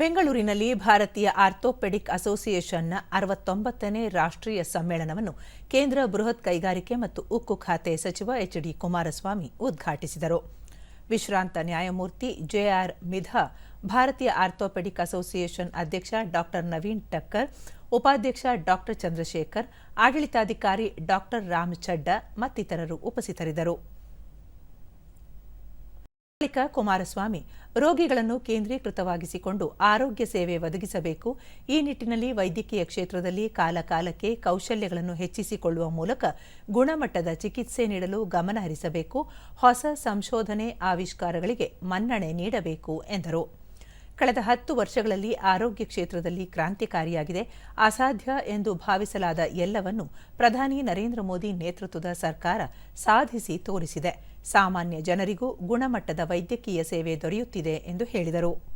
ಬೆಂಗಳೂರಿನಲ್ಲಿ ಭಾರತೀಯ ಆರ್ಥೋಪೆಡಿಕ್ ಅಸೋಸಿಯೇಷನ್ನ ಅರವತ್ತೊಂಬತ್ತನೇ ರಾಷ್ಟ್ರೀಯ ಸಮ್ಮೇಳನವನ್ನು ಕೇಂದ್ರ ಬೃಹತ್ ಕೈಗಾರಿಕೆ ಮತ್ತು ಉಕ್ಕು ಖಾತೆ ಸಚಿವ ಎಚ್ ಡಿ ಕುಮಾರಸ್ವಾಮಿ ಉದ್ಘಾಟಿಸಿದರು. ವಿಶ್ರಾಂತ ನ್ಯಾಯಮೂರ್ತಿ ಜೆಆರ್ ಮಿಧಾ, ಭಾರತೀಯ ಆರ್ಥೋಪೆಡಿಕ್ ಅಸೋಸಿಯೇಷನ್ ಅಧ್ಯಕ್ಷ ಡಾಕ್ಟರ್ ನವೀನ್ ಟಕ್ಕರ್ ಉಪಾಧ್ಯಕ್ಷ ಡಾಕ್ಟರ್ ಚಂದ್ರಶೇಖರ್, ಆಡಳಿತಾಧಿಕಾರಿ ಡಾಕ್ಟರ್ ರಾಮ್ ಚಡ್ಡ ಮತ್ತಿತರರು ಉಪಸ್ಥಿತರಿದ್ದರು. ಬಳಿಕ ಕುಮಾರಸ್ವಾಮಿ ರೋಗಿಗಳನ್ನು ಕೇಂದ್ರೀಕೃತವಾಗಿಸಿಕೊಂಡು ಆರೋಗ್ಯ ಸೇವೆ ಒದಗಿಸಬೇಕು. ಈ ನಿಟ್ಟಿನಲ್ಲಿ ವೈದ್ಯಕೀಯ ಕ್ಷೇತ್ರದಲ್ಲಿ ಕಾಲಕಾಲಕ್ಕೆ ಕೌಶಲ್ಯಗಳನ್ನು ಹೆಚ್ಚಿಸಿಕೊಳ್ಳುವ ಮೂಲಕ ಗುಣಮಟ್ಟದ ಚಿಕಿತ್ಸೆ ನೀಡಲು ಗಮನ ಹರಿಸಬೇಕು ಹೊಸ ಸಂಶೋಧನೆ ಆವಿಷ್ಕಾರಗಳಿಗೆ ಮನ್ನಣೆ ನೀಡಬೇಕು ಎಂದರು. ಕಳೆದ ಹತ್ತು ವರ್ಷಗಳಲ್ಲಿ ಆರೋಗ್ಯ ಕ್ಷೇತ್ರದಲ್ಲಿ ಕ್ರಾಂತಿಕಾರಿಯಾಗಿದೆ. ಅಸಾಧ್ಯ ಎಂದು ಭಾವಿಸಲಾದ ಎಲ್ಲವನ್ನು ಪ್ರಧಾನಿ ನರೇಂದ್ರ ಮೋದಿ ನೇತೃತ್ವದ ಸರ್ಕಾರ ಸಾಧಿಸಿ ತೋರಿಸಿದೆ. ಸಾಮಾನ್ಯ ಜನರಿಗೂ ಗುಣಮಟ್ಟದ ವೈದ್ಯಕೀಯ ಸೇವೆ ದೊರೆಯುತ್ತಿದೆ ಎಂದು ಹೇಳಿದರು.